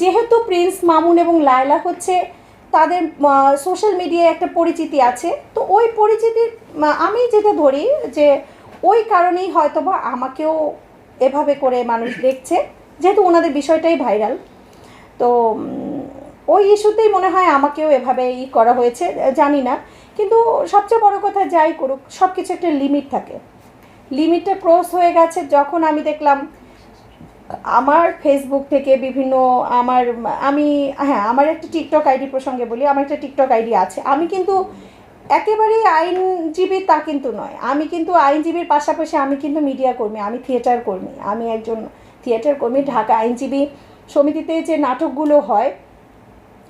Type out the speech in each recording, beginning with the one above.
যেহেতু প্রিন্স মামুন এবং লায়লা হচ্ছে তাদের সোশ্যাল মিডিয়ায় একটা পরিচিতি আছে, তো ওই পরিচিতির আমি যেটা ধরি যে ওই কারণেই হয়তো বা আমাকেও এভাবে করে মানুষ দেখছে, যেহেতু ওনাদের বিষয়টাই ভাইরাল। তো ওই ইস্যুতেই মনে হয় আমাকেও এভাবে ই করা হয়েছে, জানি না। কিন্তু সবচেয়ে বড় কথা যাই করুক সব কিছু একটা লিমিট থাকে। লিমিটটা ক্রস হয়ে গেছে, যখন আমি দেখলাম আমার ফেসবুক থেকে বিভিন্ন আমার, আমি হ্যাঁ আমার একটা টিকটক আইডি প্রসঙ্গে বলি, আমার একটা টিকটক আইডি আছে। আমি কিন্তু একেবারেই আইনজীবী তা কিন্তু নয়। আমি কিন্তু আইনজীবীর পাশাপাশি আমি কিন্তু মিডিয়া কর্মী, আমি থিয়েটার কর্মী। আমি একজন থিয়েটার কর্মী, ঢাকা আইনজীবী সমিতিতে যে নাটকগুলো হয়,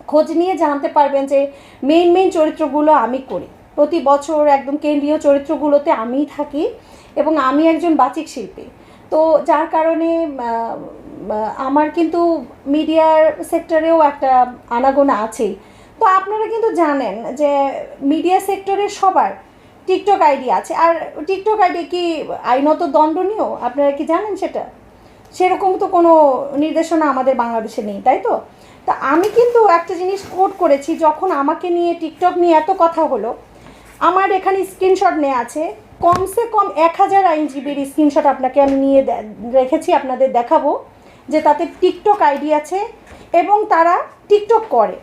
খোঁজ নিয়ে জানতে পারবেন যে মেইন মেইন চরিত্রগুলো আমি করি। প্রতি বছর একদম কেন্দ্রীয় চরিত্রগুলোতে আমিই থাকি এবং আমি একজন বাচিক শিল্পী। তো যার কারণে আমার কিন্তু মিডিয়ার সেক্টরেও একটা আনাগোনা আছেই তো আপনারা কিন্তু জানেন যে মিডিয়া সেক্টরের সবার টিকটক আইডি আছে। আর টিকটক আইডি কি আইনত দণ্ডনীয়? আপনারা কি জানেন সেটা? সেরকম তো কোনো নির্দেশনা আমাদের বাংলাদেশে নেই, তাই তো? তা আমি কিন্তু একটা জিনিস কোট করেছি, যখন আমাকে নিয়ে টিকটক নিয়ে এত কথা হলো, আমার এখানে স্ক্রিনশট নেওয়া আছে। কমসে কম এক হাজার আইনজীবীর স্ক্রিনশট আপনাকে আমি নিয়ে রেখেছি, আপনাদের দেখাবো, যে তাতে টিকটক আইডি আছে এবং তারা টিকটক করে।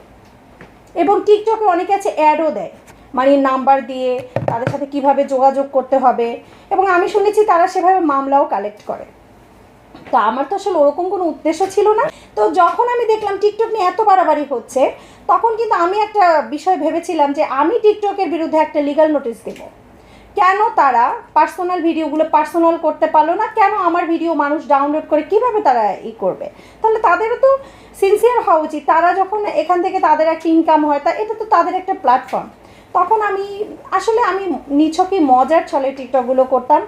এবং টিকটকে অনেকে আছে অ্যাডও দেয় মানে নাম্বার দিয়ে তাদের সাথে কীভাবে যোগাযোগ করতে হবে। এবং আমি শুনেছি তারা সেভাবে মামলাও কালেক্ট করে। তা আমার তো আসলে ওরকম কোনো উদ্দেশ্য ছিল না। তো যখন আমি দেখলাম টিকটক নিয়ে এত বাড়াবাড়ি হচ্ছে, তখন কিন্তু আমি একটা বিষয় ভেবেছিলাম যে আমি টিকটকের বিরুদ্ধে একটা লিগ্যাল নোটিশ দেব। কেন তারা পার্সোনাল ভিডিওগুলো পার্সোনাল করতে পারল না? কেন আমার ভিডিও মানুষ ডাউনলোড করে কীভাবে তারা ই করবে? তাহলে তাদেরও তো সিনসিয়ার হওয়া উচিত। তারা যখন এখান থেকে তাদের একটা ইনকাম হয়, তা এটা তো তাদের একটা প্ল্যাটফর্ম তখন আমি, আসলে আমি নিছকই মজার ছলে টিকটকগুলো করতাম।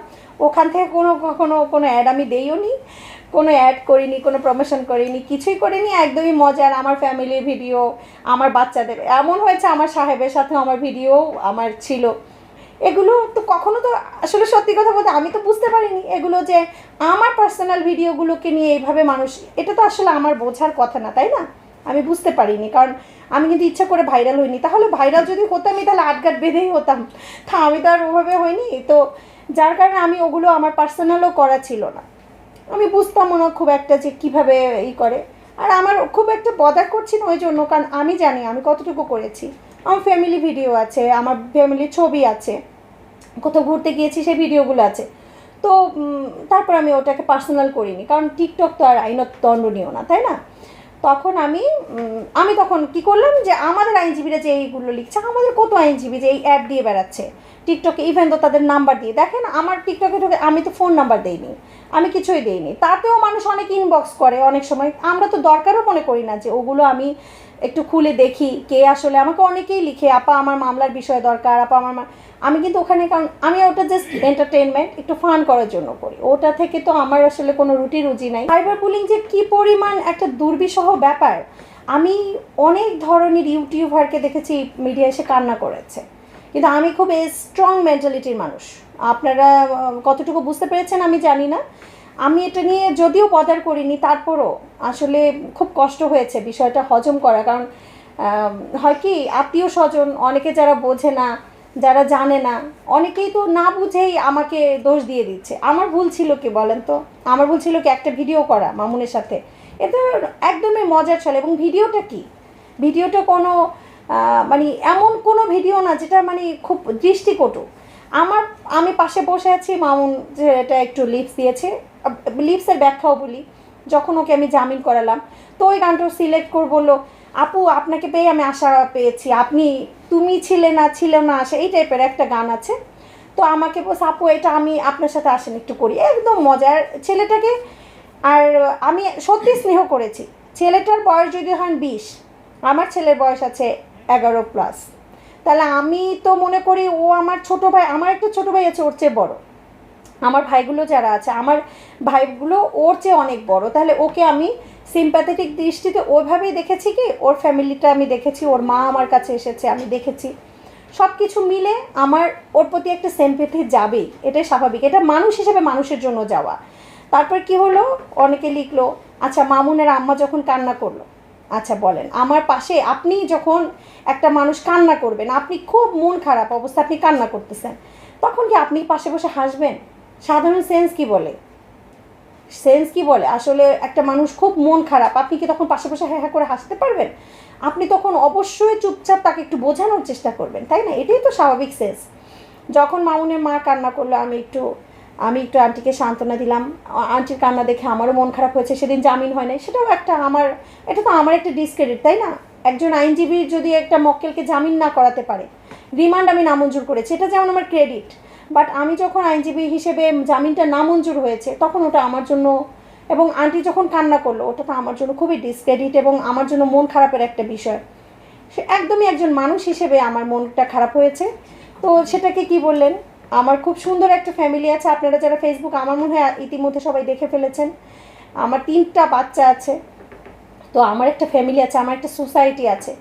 ওখান থেকে কোনো কখনো কোনো অ্যাড আমি দেইও নি, কোনো অ্যাড করিনি, কোনো প্রমোশন করিনি, কিছুই করিনি, একদমই মজার। আমার ফ্যামিলির ভিডিও আমার বাচ্চাদের। এমন হয়েছে আমার সাহেবের সাথে আমার ভিডিও আমার ছিল। এগুলো তো কখনো তো আসলে সত্যি কথা বলতে আমি তো বুঝতে পারিনি। এগুলো যে আমার পার্সোনাল ভিডিওগুলোকে নিয়ে এইভাবে মানুষ, এটা তো আসলে আমার বোঝার কথা না, তাই না? আমি বুঝতে পারিনি, কারণ আমি কিন্তু ইচ্ছা করে ভাইরাল হইনি। তাহলে ভাইরাল যদি হতামই তাহলে আটগাট বেঁধেই হতাম। তা আমি তো আর ওভাবে হইনি। তো যার কারণে আমি ওগুলো আমার পার্সোনালও করা ছিল না। আমি বুঝতাম না খুব একটা যে কীভাবে ই করে। আর আমার খুব একটা বদার করছি না ওই জন্য, কারণ আমি জানি আমি কতটুকু করেছি। আমার ফ্যামিলি ভিডিও আছে, আমার ফ্যামিলির ছবি আছে। কোথাও ঘুরতে গিয়েছি, সেই ভিডিওগুলো আছে। তো তারপর আমি ওটাকে পার্সোনাল করিনি, কারণ টিকটক তো আর আইনত দণ্ডনীয় না, তাই না? তখন আমি আমি তখন কি করলাম যে, আমাদের আইনজীবীরা যে এইগুলো লিখছে, আমাদের কত আইনজীবী যে এই অ্যাড দিয়ে বেড়াচ্ছে? টিকটকে ইভেন তো তাদের নাম্বার দিয়ে। দেখেন, আমার টিকটকে ঢুকে আমি তো ফোন নাম্বার দেইনি, আমি কিছুই দেইনি। তাতেও মানুষ অনেক ইনবক্স করে অনেক সময়। আমরা তো দরকারও মনে করি না যে, ওগুলো আমি একটু খুলে দেখি কে আসলে আমাকে অনেকেই লিখে, আপা, আমার মামলার বিষয়ে দরকার, আপা, আমার আমি কিন্তু ওখানে, কারণ আমি ওটা জাস্ট এন্টারটেনমেন্ট একটু ফান করার জন্য করি। ওটা থেকে তো আমার আসলে কোনো রুটি রুজি নাই। সাইবার বুলিং যে কি পরিমাণ একটা দুর্বিষহ ব্যাপার, আমি অনেক ধরনের ইউটিউবারকে দেখেছি মিডিয়া এসে কান্না করেছে। কিন্তু আমি খুব স্ট্রং মেন্টালিটির মানুষ। আপনারা কতটুকু বুঝতে পেরেছেন আমি জানি না। আমি এটা নিয়ে যদিও বদার করিনি, তারপরও আসলে খুব কষ্ট হয়েছে বিষয়টা হজম করা। কারণ হয় কি আত্মীয় স্বজন অনেকে যারা বোঝে না, যারা জানে না, অনেকেই তো না বুঝেই আমাকে দোষ দিয়ে দিচ্ছে। আমার ভুল ছিল কি বলেন তো? আমার ভুল ছিল কি একটা ভিডিও করা মামুনের সাথে? এটা একদমই মজার চলে এবং ভিডিওটা কি? ভিডিওটা কোনো মানে এমন কোনো ভিডিও না, যেটা মানে খুব দৃষ্টিকটু। আমার, আমি পাশে বসে আছি, মামুন যে এটা একটু লিপস দিয়েছে। লিপসের ব্যাখ্যাও বলি, যখন ওকে আমি জামিন করালাম, তো ওই গানটা সিলেক্ট করে বলল, আপু, আপনাকে পেয়ে আমি আশা পেয়েছি, আপনি, তুমি ছিলে না, ছিল না আশা এই টাইপের একটা গান আছে। তো আমাকে বলছে, আপু, এটা আমি আপনার সাথে আসেন একটু করি। একদম মজার ছেলেটাকে, আর আমি সত্যি স্নেহ করেছি। ছেলেটার বয়স যদি হন বিশ, আমার ছেলের বয়স আছে এগারো প্লাস তাহলে আমি তো মনে করি ও আমার ছোট ভাই, আমার একটা ছোটো ভাই আছে, ওর চেয়ে বড়। আমার ভাইগুলো যারা আছে, আমার ভাইগুলো ওর চেয়ে অনেক বড়। তাহলে ওকে আমি সিম্প্যাথেটিক দৃষ্টিতে ওইভাবেই দেখেছি কি, ওর ফ্যামিলিটা আমি দেখেছি, ওর মা আমার কাছে এসেছে, আমি দেখেছি। সব কিছু মিলে আমার, ওর প্রতি একটা সিম্প্যাথি যাবেই, এটাই স্বাভাবিক। এটা মানুষ হিসেবে মানুষের জন্য যাওয়া। তারপর কি হলো? অনেকে লিখলো আচ্ছা মামুনের আম্মা যখন কান্না করল। আচ্ছা বলেন, আমার পাশে আপনি যখন একটা মানুষ কান্না করবেন, আপনি খুব মন খারাপ অবস্থা আপনি কান্না করতেছেন, তখন কি আপনি পাশে বসে হাসবেন? সাধারণ সেন্স কি বলে? সেন্স কি বলে? আসলে একটা মানুষ খুব মন খারাপ, আপনি কি তখন পাশে হ্যাঁ হ্যাঁ করে হাসতে পারবেন? আপনি তখন অবশ্যই চুপচাপ তাকে একটু বোঝানোর চেষ্টা করবেন, তাই না? এটাই তো স্বাভাবিক সেন্স যখন মামুনের মা কান্না করল, আমি একটু আমি একটু আন্টিকে সান্ত্বনা দিলাম। আন্টির কান্না দেখে আমারও মন খারাপ হয়েছে, সেদিন জামিন হয় নাই। সেটাও একটা আমার, এটা তো আমার একটা ডিসক্রেডিট তাই না? একজন আইনজীবী যদি একটা মক্কেলকে জামিন না করাতে পারে রিমান্ড আমি নামঞ্জুর করেছি। এটা যেমন আমার ক্রেডিট বাট আমি যখন আইনজীবী হিসেবে জামিনটা নামঞ্জুর হয়েছে, তখন ওটা আমার জন্য এবং আন্টি যখন কান্না করল, ওটা তো আমার জন্য খুবই ডিসক্রেডিট এবং আমার জন্য মন খারাপের একটা বিষয়। সে একদমই একজন মানুষ হিসেবে আমার মনটা খারাপ হয়েছে। তো সেটাকে কি বললেন? আমার খুব সুন্দর একটা ফ্যামিলি আছে। আপনারা যারা ফেসবুক আমার মনে হয় ইতিমধ্যে সবাই দেখে ফেলেছেন। আমার তিনটা বাচ্চা আছে। তো আমার একটা ফ্যামিলি আছে, আমার একটা সোসাইটি আছে।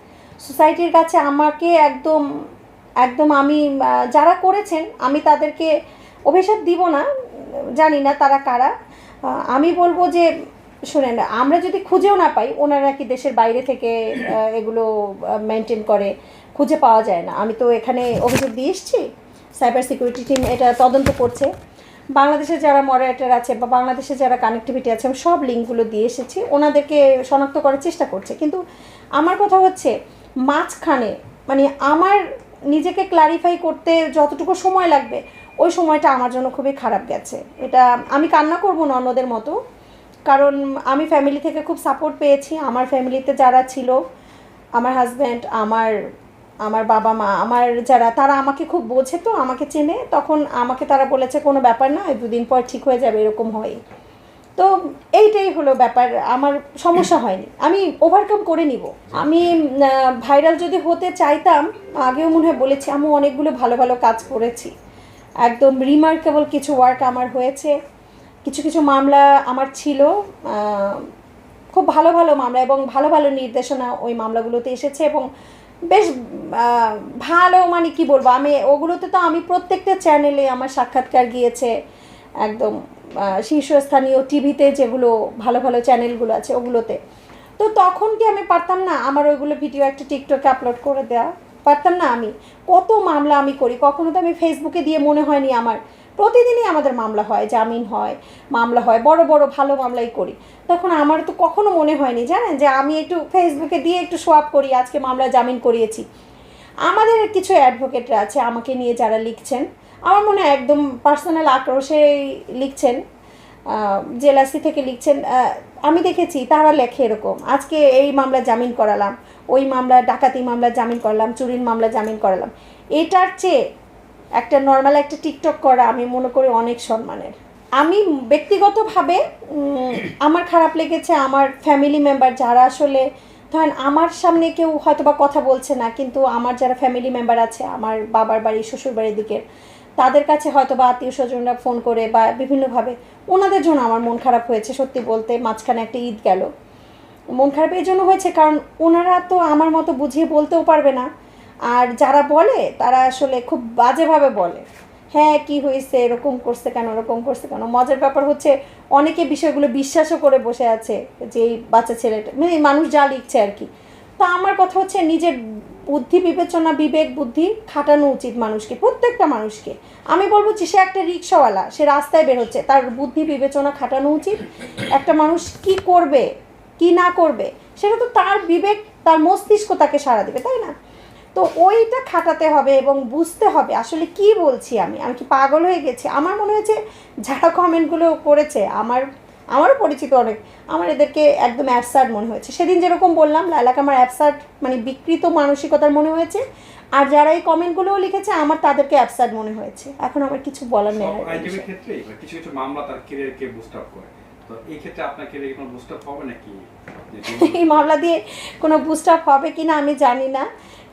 সোসাইটির কাছে আমাকে একদম একদম আমি যারা করেছেন, আমি তাদেরকে অভিশাপ দিব না, জানি না তারা কারা। আমি বলব যে, শুনেন, আমরা যদি খুঁজেও না পাই, ওনারা কি দেশের বাইরে থেকে এগুলো মেনটেন করে, খুঁজে পাওয়া যায় না। আমি তো এখানে অভিযোগ দিয়ে এসেছি সাইবার সিকিউরিটি টিম এটা তদন্ত করছে। বাংলাদেশে যারা মডারেটার আছে বা বাংলাদেশে যারা কানেক্টিভিটি আছে, আমি সব লিঙ্কগুলো দিয়ে এসেছি, ওনাদেরকে শনাক্ত করার চেষ্টা করছে। কিন্তু আমার কথা হচ্ছে, মাঝখানে মানে আমার নিজেকে ক্লারিফাই করতে যতটুকু সময় লাগবে, ওই সময়টা আমার জন্য খুবই খারাপ গেছে। এটা আমি কান্না করব না অন্যদের মতো, কারণ আমি ফ্যামিলি থেকে খুব সাপোর্ট পেয়েছি। আমার ফ্যামিলিতে যারা ছিল, আমার হাজব্যান্ড আমার আমার বাবা মা, আমার যারা, তারা আমাকে খুব বোঝে তো, আমাকে চেনে। তখন আমাকে তারা বলেছে, কোনো ব্যাপার না, দুদিন পর ঠিক হয়ে যাবে, এরকম হয়। তো এইটাই হলো ব্যাপার, আমার সমস্যা হয়নি। আমি ওভারকাম করে নিব। আমি ভাইরাল যদি হতে চাইতাম, আগেও মনে হয় বলেছি আমি অনেকগুলো ভালো ভালো কাজ করেছি। একদম রিমার্কেবল কিছু ওয়ার্ক আমার হয়েছে। কিছু কিছু মামলা আমার ছিল খুব ভালো ভালো মামলা এবং ভালো ভালো নির্দেশনা ওই মামলাগুলোতে এসেছে এবং বেশ ভালো মানে কি বলব, আমি ওগুলোতে তো আমি প্রত্যেকটা চ্যানেলে আমার সাক্ষাৎকার গিয়েছে, একদম শীর্ষস্থানীয় টিভিতে যেগুলো ভালো ভালো চ্যানেলগুলো আছে ওগুলোতে। তো তখন কি আমি পারতাম না আমার ওইগুলো ভিডিও একটা টিকটকে আপলোড করে দেওয়া পারতাম না আমি। কত মামলা আমি করি? কখনো তো আমি ফেসবুকে দিয়ে মনে হয়নি আমার। প্রতিদিনই আমাদের মামলা হয়, জামিন হয়, মামলা হয়, বড় বড় ভালো মামলাই করি। তখন আমার তো কখনো মনে হয়নি, জানেন? যে আমি একটু ফেসবুকে দিয়ে একটু সোয়াপ করি, আজকে মামলা, জামিন করিয়েছি। আমাদের কিছু অ্যাডভোকেটরা আছে আমাকে নিয়ে যারা লিখছেন আমার মনে হয় একদম পার্সোনাল আক্রোশে লিখছেন জেলাসি থেকে লিখছেন আমি দেখেছি তারা লেখে এরকম, আজকে এই মামলা জামিন করালাম, ওই মামলা, ডাকাতি মামলা জামিন করালাম, চুরির মামলা জামিন করালাম, এটার চেয়ে একটা নর্মাল একটা টিকটক করা আমি মনে করি অনেক সম্মানের। আমি ব্যক্তিগতভাবে আমার খারাপ লেগেছে, আমার ফ্যামিলি মেম্বার যারা আসলে, ধরেন আমার সামনে কেউ হয়তো বা কথা বলছে না, কিন্তু আমার যারা ফ্যামিলি মেম্বার আছে, আমার বাবার বাড়ি শ্বশুর বাড়ির দিকের তাদের কাছে হয়তো বা আত্মীয় স্বজনরা ফোন করে বা বিভিন্নভাবে। ওনাদের জন্য আমার মন খারাপ হয়েছে, সত্যি বলতে মাঝখানে একটা ঈদ গেল। মন খারাপ এই জন্য হয়েছে কারণ ওনারা তো আমার মতো বুঝিয়ে বলতেও পারবে না। আর যারা বলে, তারা আসলে খুব বাজেভাবে বলে। হ্যাঁ কি হয়েছে, এরকম করছে কেন এরকম করছে কেন? মজার ব্যাপার হচ্ছে, অনেকে বিষয়গুলো বিশ্বাসও করে বসে আছে যে, এই বাচ্চা ছেলেটা মানে মানুষ যা লিখছে আর কি। তো আমার কথা হচ্ছে, নিজের বুদ্ধি বিবেচনা, বিবেক, বুদ্ধি খাটানো উচিত মানুষকে, প্রত্যেকটা মানুষকে। আমি বলব যে সে একটা রিক্সাওয়ালা, সে রাস্তায় বের হচ্ছে, তার বুদ্ধি বিবেচনা খাটানো উচিত। একটা মানুষ কি করবে, কি না করবে, সেটা তো তার বিবেক, তার মস্তিষ্ক তাকে সাড়া দেবে, তাই না? তো ওইটা খাটাতে হবে এবং বুঝতে হবে, আসলে কি বলছি আমি? আমি কি পাগল হয়ে গেছি? আমার মনে হয়েছে যারা কমেন্টগুলো করেছে, আমার আমারও পরিচিত অনেক। আমার এদেরকে একদম অ্যাবসার্ড মনে হয়েছে। সেদিন যেরকম বললাম লালাকে আমার অ্যাবসার্ড মানে বিকৃত মানসিকতার মনে হয়েছে। আর যারা এই কমেন্টগুলোও লিখেছে আমার তাদেরকে অ্যাবসার্ড মনে হয়েছে। এখন আমার কিছু বলার নেই আর ক্ষেত্রে কিছু কিছু মামলা তার ক্যারিয়ারকে বুস্ট আপ করে। তো এই ক্ষেত্রে আপনার ক্যারিয়ার কোনো বুস্ট আপ হবে নাকি? এই মামলা দিয়ে কোনো বুস্ট আপ হবে কি না আমি জানি না।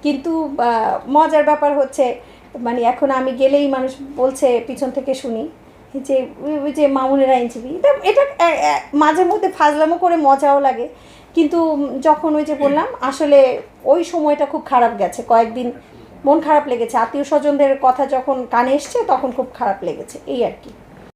কিন্তু মজার ব্যাপার হচ্ছে মানে এখন আমি গেলেই মানুষ বলছে পিছন থেকে শুনি। যে যে মামুনের আইনজীবী, এটা এটা মাঝে মধ্যে ফাজলামো করে মজাও লাগে। কিন্তু যখন ওই যে বললাম, আসলে ওই সময়টা খুব খারাপ গেছে। কয়েকদিন মন খারাপ লেগেছে। আত্মীয় স্বজনদের কথা যখন কানে এসছে, তখন খুব খারাপ লেগেছে। এই আর কি।